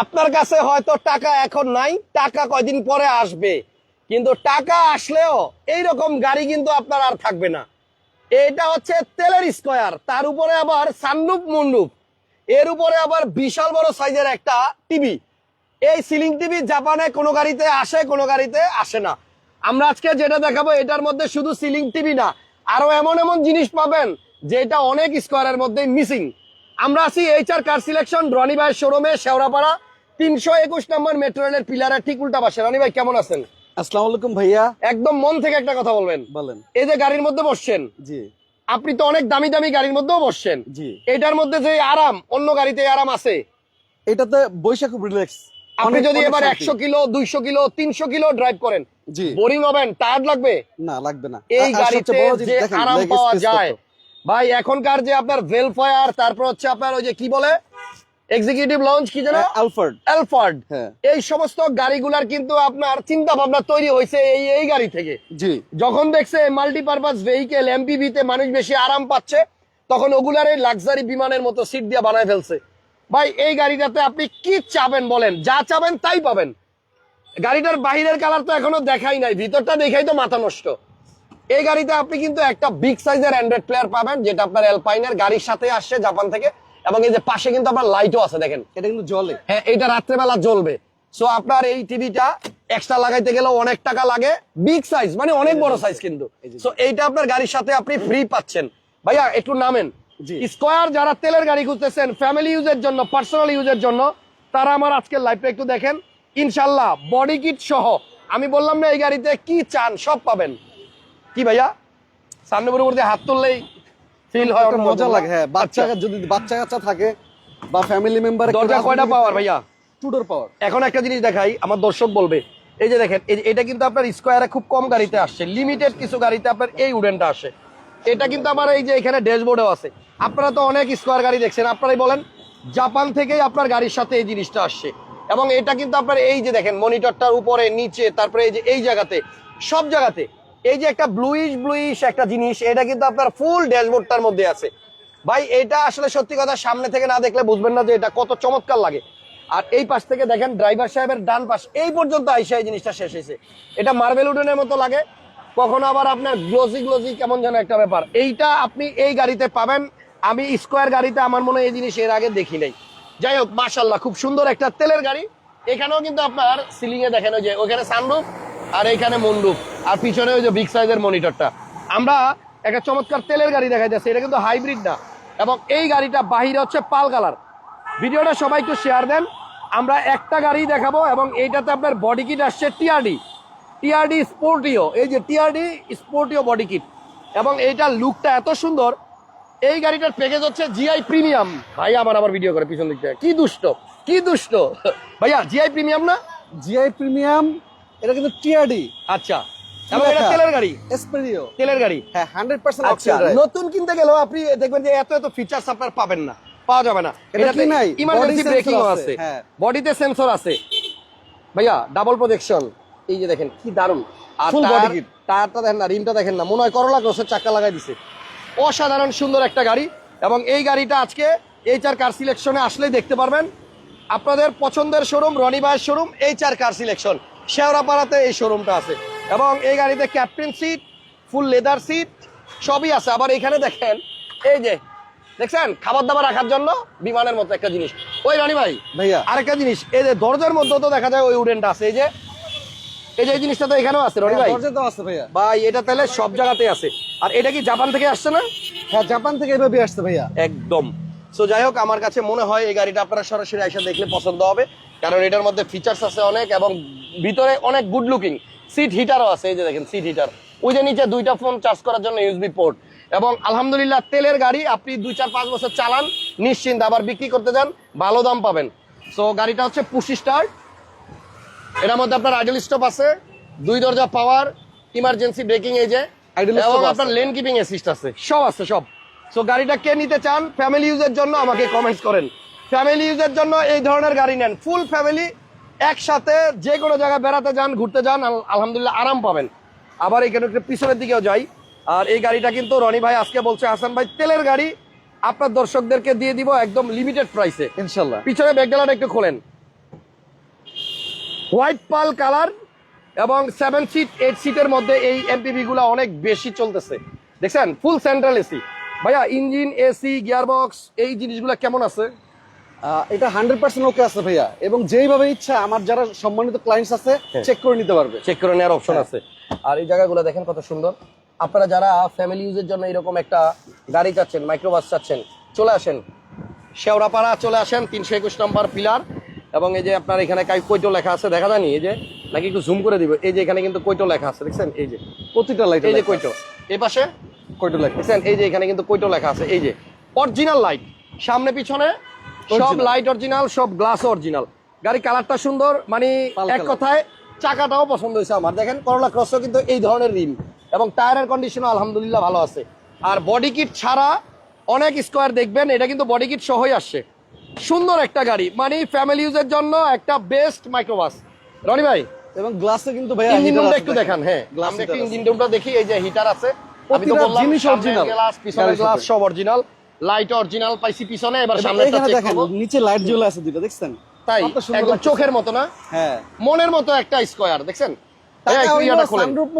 আপনার কাছে হয়তো টাকা এখন নাই, টাকা কয়দিন পরে আসবে। কিন্তু টাকা আসলেও এই রকম গাড়ি কিন্তু আপনার আর থাকবে না। এটা হচ্ছে তেলের স্কোয়ার, তার উপরে আবার সানরুপ মুন্ডুপ এর উপরে আবার বিশাল বড় সাইজের একটা টিভি। এই সিলিং টিভি জাপানে কোনো গাড়িতে আসে, কোনো গাড়িতে আসে না। আমরা আজকে যেটা দেখাবো, এটার মধ্যে শুধু সিলিং টিভি না আরও এমন এমন জিনিস পাবেন, যেটা অনেক স্কোয়ারের মধ্যে মিসিং। আমরা আছি এইচআর কার সিলেকশন রনি ভাইয়ের শোরুমে শেওড়াপাড়া। তিনশো একুশ নম্বর মেট্রো রেলের পিলারের ঠিক উল্টা পাশে। রনি ভাই কেমন আছেন? আসসালামু আলাইকুম ভাইয়া। একদম মন থেকে একটা কথা বলবেন। বলেন। এই যে গাড়ির মধ্যে বসছেন জি। আপনি তো অনেক দামি দামি গাড়ির মধ্যেও বসছেন। জি। এটার মধ্যে যে আরাম অন্য গাড়িতে আরাম আছে। এটাতে বৈশাখ রিল্যাক্স আপনি যদি এবার একশো কিলো দুইশো কিলো তিনশো কিলো ড্রাইভ করেন জি। বোরিং হবেন টায়ার্ড লাগবে? না লাগবে না। এই গাড়িতে যে আরাম পাওয়া যায়। ভাই এখনকার যে আপনার ভেলফায়ার তারপর হচ্ছে আপনার ওই যে কি বলে? এক্সিকিউটিভ লঞ্চ কি যেন? আলফার্ড হ্যাঁ। এই সমস্ত গাড়িগুলার কিন্তু আপনার চিন্তা ভাবনা তৈরি হয়েছে এই এই গাড়ি থেকে। জি। যখন দেখছে মাল্টিপারপাস ভেহিকেল এমপিভিতে মানুষ বেশি আরাম পাচ্ছে তখন ওগুলার এই লাক্সারি বিমানের মতো সিট দিয়ে বানায় ফেলছে। ভাই এই গাড়িটাতে আপনি কি চাবেন বলেন? যা চাবেন তাই পাবেন। গাড়িটার বাহিরের কালার তো এখনও দেখাই নাই ভিতরটা দেখাই তো মাথা নষ্ট। এই গাড়িতে আপনি কিন্তু একটা বিগ সাইজের অ্যান্ড্রয়েড প্লেয়ার পাবেন যেটা আপনার এলপাইনের গাড়ির সাথে আসছে জাপান থেকে এবং এই যে পাশে কিন্তু আপনার লাইটও আছে দেখেন। এটা কিন্তু জলে হ্যাঁ এটা রাত্রেবেলা জ্বলবে। সো আপনার এই টিভিটা এক্সট্রা লাগাইতে গেলে অনেক টাকা লাগে। বিগ সাইজ মানে অনেক বড় সাইজ কিন্তু। সো এইটা আপনার গাড়ির সাথে আপনি ফ্রি পাচ্ছেন। ভাইয়া একটু নামেন। জি। স্কোয়ার যারা তেলের গাড়ি খুঁজতেছেন ফ্যামিলি ইউজের জন্য পার্সোনাল ইউজের জন্য তারা আমার আজকের লাইফটা একটু দেখেন। ইনশাল্লাহ বডি কিট সহ আমি বললাম না এই গাড়িতে কি চান সব পাবেন। কি ভাইয়া? সামনে পরবর্তী হাত তুললেই ফিল হয় মজা লাগে হ্যাঁ বাচ্চা আচ্ছা। যদি বাচ্চা কাচ্চা থাকে বা ফ্যামিলি মেম্বার দরজা কয়টা পাওয়ার ভাইয়া? টুডোর পাওয়ার এখন একটা জিনিস দেখাই আমার দর্শক বলবে এই যে দেখেন এটা কিন্তু আপনার স্কোয়ারে খুব কম গাড়িতে আসছে লিমিটেড কিছু গাড়িতে আপনার এই উডেনটা আসে। এটা কিন্তু আমার এই যে এখানে ড্যাশবোর্ডেও আছে। আপনারা তো অনেক স্কোয়ার গাড়ি দেখছেন আপনারাই বলেন জাপান থেকেই আপনার গাড়ির সাথে এই জিনিসটা আসছে। এবং এটা কিন্তু আপনার এই যে দেখেন মনিটরটার উপরে নিচে তারপরে এই যে এই জায়গাতে সব জায়গাতে এই যে একটা ব্লুইশ ব্লুইশ একটা জিনিস, এটা কিন্তু আপনার ফুল ড্যাশবোর্ডটার মধ্যে আছে। ভাই, এটা আসলে সত্যি কথা সামনে থেকে না দেখলে বুঝবেন না যে এটা কত চমৎকার লাগে। আর এই পাশ থেকে দেখেন ড্রাইভার সাহেবের ডান পাশ, এই পর্যন্ত আইসা এই জিনিসটা শেষ হয়েছে। এটা মার্বেল উডেনের মতো লাগে। কখনো আবার আপনার গ্লোজি গ্লোজি কেমন যেন একটা ব্যাপার। এইটা আপনি এই গাড়িতে পাবেন। আমি স্কোয়ার গাড়িতে আমার মনে হয় এই জিনিস এর আগে দেখি নাই। যাই হোক মাশাল্লাহ খুব সুন্দর একটা তেলের গাড়ি। এখানেও কিন্তু আপনার সিলিং এ দেখেন ওই যে ওখানে সানরুফ আর এইখানে মন্ডুপ আর পিছনে ওই যে বিগ সাইজের মনিটরটা আমরা একটা চমৎকার তেলের গাড়ি দেখা যাচ্ছে এটা কিন্তু হাইব্রিড না। এবং এই গাড়িটা বাহিরে হচ্ছে পাল কালার। ভিডিওটা সবাই একটু শেয়ার দেন। আমরা একটা গাড়ি দেখাবো এবং এইটাতে আপনার বডি কিট আসছে টিআরডি টিআরডি স্পোর্টিও এই যে টিআরডি স্পোর্টিও বডি কিট এবং এইটার লুকটা এত সুন্দর। এই গাড়িটার প্যাকেজ হচ্ছে জিআই প্রিমিয়াম ভাই আমার আবার ভিডিও করে পিছন দিক থেকে কি দুষ্ট কি দুষ্ট। ভাইয়া জিআই প্রিমিয়াম না? জিআই প্রিমিয়াম এটা কিন্তু টিআরডি। আচ্ছা। এবং এটা তেলের গাড়ি? এসপেরিও তেলের গাড়ি? হ্যাঁ আচ্ছা নতুন কিনতে গেলেও আপনি দেখবেন যে এত এত ফিচার্স আপনার পাবেন না পাওয়া যাবে না। এটা কি নাই? ইমার্জেন্সি ব্রেকিং আছে। আছে, হ্যাঁ। বডিতে সেন্সর আছে। ভাইয়া ডাবল প্রজেকশন এই যে দেখেন কি দারুণ আর। টায়ারটা দেখেন না রিমটা দেখেন না। মনে হয় করলা ক্রসের চাকা লাগাই দিছে। অসাধারণ সুন্দর একটা গাড়ি। এবং এই গাড়িটা আজকে এইচআর কার সিলেকশনে আসলেই দেখতে পারবেন। আপনাদের পছন্দের শোরুম রনি ভাইয়ের শোরুম এইচআর কার সিলেকশন শেওড়াপাড়াতে এই শোরুমটা আছে। এবং এই গাড়িতে captain seat full leather seat সবই আছে। আবার এখানে দেখেন এই যে দেখছেন? খাবার দাবার রাখার জন্য বিমানের মতো একটা জিনিস। ওই রনি ভাই ভাইয়া। আরেকটা জিনিস এই যে দরজার মধ্যে তো দেখা যায় ওই উডেনটা আছে। এই যে এই যে এই জিনিসটা তো এখানেও আছে রনি ভাই। দরজা তো আছে ভাইয়া। ভাই এটা তাহলে সব জায়গাতেই আছে। আর এটা কি জাপান থেকে আসছে না? হ্যাঁ জাপান থেকে এভাবে আসছে ভাইয়া। একদম। সো যাই হোক আমার কাছে মনে হয় এই গাড়িটা আপনারা সরাসরি এসে দেখলে পছন্দ হবে। কারণ এটার মধ্যে ফিচার্স আছে অনেক এবং ভিতরে অনেক গুড লুকিং সিট হিটারও আছে এই যে দেখেন সিট হিটার ওই যে নিচে দুইটা ফোন চার্জ করার জন্য ইউএসবি পোর্ট এবং আলহামদুলিল্লাহ তেলের গাড়ি আপনি দুই চার পাঁচ বছর চালান নিশ্চিন্ত আবার বিক্রি করতে যান ভালো দাম পাবেন। সো গাড়িটা হচ্ছে পুশি স্টার এটার মধ্যে আপনার আইডল স্টপ আছে দুই দরজা পাওয়ার ইমার্জেন্সি ব্রেকিং এই যে এবং আপনার লেন কিপিং অ্যাসিস্ট আছে। সব আছে সব। সো গাড়িটা কে নিতে চান? ফ্যামিলি ইউজের জন্য আমাকে কমেন্টস করেন। ফ্যামিলি ইউজের জন্য এই ধরনের গাড়ি নেন। ফুল ফ্যামিলি একসাথে যে কোনো জায়গায় বেড়াতে যান ঘুরতে যান আলহামদুলিল্লাহ আরাম পাবেন। আবার এখানে একটু পিছনের দিকেও যাই। আর এই গাড়িটা কিন্তু রনি ভাই আজকে বলছে হাসান ভাই তেলের গাড়ি আপনার দর্শকদেরকে দিয়ে দিব একদম লিমিটেড প্রাইসে ইনশাল্লাহ। পিছনে ব্যাগডালাটা একটু খোলেন। হোয়াইট পাল কালার এবং সেভেন সিট এইট সিটের মধ্যে এই এমপিভি গুলা অনেক বেশি চলতেছে। দেখছেন? ফুল সেন্ট্রাল এসি ভাইয়া ইঞ্জিন এসি গিয়ারবক্স এই জিনিসগুলো কেমন আছে? এটা হান্ড্রেড পার্সেন্ট ওকে আছে ভাইয়া। এবং যেইভাবে ইচ্ছা আমার যারা সম্মানিত ক্লায়েন্টস আছে হ্যাঁ। চেক করে নিতে পারবে। চেক করে নেওয়ার অপশন হ্যাঁ। আছে। আর এই জায়গাগুলো দেখেন কত সুন্দর। আপনারা যারা ফ্যামিলি ইউজের জন্য এরকম একটা গাড়ি চাচ্ছেন মাইক্রোবাস চাচ্ছেন চলে আসেন। শেওড়াপাড়া চলে আসেন তিনশো একুশ নম্বর পিলার এবং এই যে আপনার এখানে কৈটো লেখা আছে দেখা যায়নি? এই যে নাকি একটু জুম করে দিব। এই যে এখানে কিন্তু কৈটো লেখা আছে দেখছেন? এই যে। প্রতিটা লাইট এই যে কৈটো এই পাশে লাইট দেখছেন এই যে এখানে কিন্তু কৈটো লেখা আছে এই যে অরিজিনাল লাইট সামনে পিছনে সব লাইট অরিজিনাল সব গ্লাস অরিজিনাল গাড়ি কালারটা সুন্দর মানে এক কথায় চাকাটাও পছন্দ হয়েছে আমার। দেখেন করলা ক্রসও কিন্তু এই ধরনের রিম এবং টায়ারের কন্ডিশনও আলহামদুলিল্লাহ ভালো আছে। আর বডি কিট ছাড়া অনেক স্কোয়ার দেখবেন এটা কিন্তু বডি কিট সহই আসছে। সুন্দর একটা গাড়ি মানে ফ্যামিলি ইউজের জন্য একটা বেস্ট মাইক্রোবাস রনি ভাই এবং গ্লাসে কিন্তু ভাইয়া ইঞ্জিন রুমটা একটু দেখান। হ্যাঁ। আছে। ইঞ্জিন রুমটা দেখি এই যে হিটার আছে। প্রতিটা জিনিস সামনের গ্লাস পিছনের গ্লাস সব অরিজিনাল লাইট অরিজিনাল পাইছি পিছনে এবার এবং সামনেরটা এখানে চেক দেখেন নিচে লাইট জ্বলে আছে দুটো দেখছেন? তাই একদম চোখের মতো না? হ্যাঁ। মনের মতো একটা স্কয়ার দেখছেন? ভাইয়া, একটু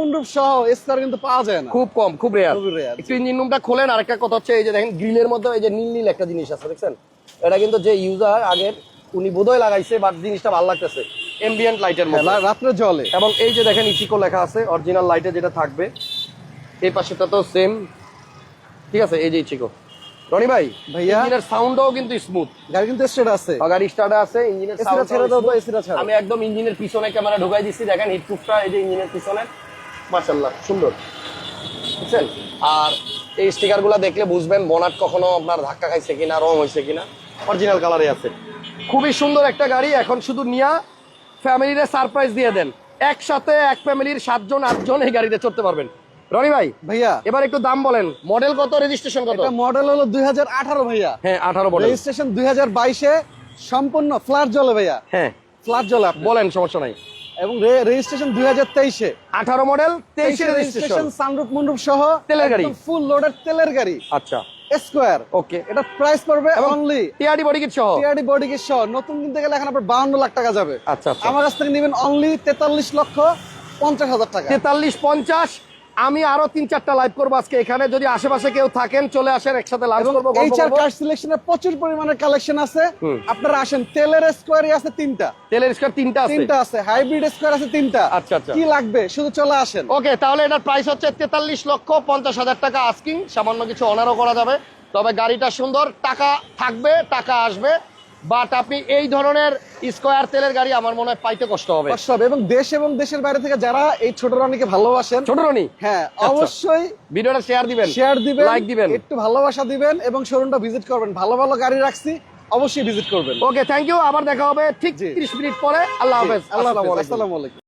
খুব কম খুব রেয়ার ইঞ্জিন রুমটা খোলেন কথা হচ্ছে এই যে দেখেন গ্রিলের মধ্যে এই যে নীল নীল একটা জিনিস আছে দেখছেন? এটা কিন্তু যে ইউজার আগের উনি বোধহয় লাগাইছে বাট জিনিসটা ভালো লাগতেছে। এমবিয়েন্ট লাইটের মধ্যে রাত্রে জলে এবং এই যে দেখেন ইচিকো লেখা আছে অরিজিনাল লাইটে যেটা থাকবে এই পাশেটা তো সেম ঠিক আছে এই যে ইচিকো রনি ভাই ভাইয়া। ইঞ্জিনের সাউন্ডও কিন্তু স্মুথ গাড়ি কিন্তু স্টেট আছে। গাড়ি স্টার্টে আছে ইঞ্জিনের সাউন্ড ছেড়ে দাও তো এসিটা ছাড়ো। আমি একদম ইঞ্জিনের পিছনে ক্যামেরা ঢুকাই দিচ্ছি দেখেন হিটপ্রুফটা এই যে ইঞ্জিনের পিছনে। মার্শাল্লাহ সুন্দর। বুঝছেন? আর এই স্টিকারগুলো দেখলে বুঝবেন বনাট কখনো আপনার ধাক্কা খাইছে কিনা রং হয়েছে কিনা। অরিজিনাল কালারে আছে। খুবই সুন্দর একটা গাড়ি এখন শুধু নিয়া ফ্যামিলিরে সারপ্রাইজ দিয়ে দেন। একসাথে এক ফ্যামিলির সাতজন আটজন এই গাড়িতে চড়তে পারবেন। রনি ভাই ভাইয়া। এবার একটু দাম বলেন। মডেল কত রেজিস্ট্রেশন কত? এটা মডেল হলো দুই ভাইয়া। হ্যাঁ আঠারো মডেল রেজিস্ট্রেশন দুই হাজার বাইশে সম্পূর্ণ ফ্ল্যাট জলে ভাইয়া। হ্যাঁ। ফ্ল্যাট জলে। বলেন সমস্যা নাই। এবং রেজিস্ট্রেশন দুই হাজার তেইশে। আঠারো মডেল তেইশে রেজিস্ট্রেশন সানরূপ মন্ডপ সহ তেলের গাড়ি। ফুল লোডের তেলের গাড়ি। আচ্ছা। স্কোয়ার ওকে এটা প্রাইস পড়বে অনলি টিআরডি বডি কিট সহ? টিআরডি বডি কিট সহ। নতুন কিনতে গেলে এখন আপনার বাউন্ন লাখ টাকা যাবে। আচ্ছা আচ্ছা। আমার কাছ থেকে নেবেন অনলি তেতাল্লিশ লক্ষ পঞ্চাশ হাজার টাকা। তেতাল্লিশ পঞ্চাশ আমি আরও তিন চারটা লাইভ করব আজকে এখানে। যদি আশেপাশে কেউ থাকেন চলে আসেন একসাথে লাইভ করব এইচআর কার সিলেকশনে প্রচুর পরিমাণে কালেকশন আছে। আপনারা আসেন তেলের স্কোয়ারই আছে তিনটা। তেলের স্কোয়ার তিনটা আছে। তিনটা আছে হাইব্রিড স্কোয়ার আছে তিনটা। আচ্ছা, আচ্ছা। কি লাগবে? শুধু চলে আসেন। ওকে তাহলে এটার প্রাইস হচ্ছে তেতাল্লিশ লক্ষ পঞ্চাশ হাজার টাকা আস্কিং সামান্য কিছু অনারও করা যাবে। তবে গাড়িটা সুন্দর টাকা থাকবে টাকা আসবে। বাট আপনি এই ধরনের স্কোয়ার তেলের গাড়ি আমার মনে হয় পাইতে কষ্ট হবে। কষ্ট হবে এবং দেশ এবং দেশের বাইরে থেকে যারা এই ছোট রানীকে ভালোবাসেন ছোট রানী? হ্যাঁ অবশ্যই ভিডিওটা শেয়ার দিবেন শেয়ার দিবেন লাইক দিবেন। একটু ভালোবাসা দিবেন এবং শোরুমটা ভিজিট করবেন। ভালো ভালো গাড়ি রাখছি অবশ্যই ভিজিট করবেন। ওকে থ্যাংক ইউ আবার দেখা হবে ঠিক জি। তিরিশ মিনিট পরে। আল্লাহ হাফেজ। আল্লাহ আসসালামু হাফেজ। আসসালামু আলাইকুম।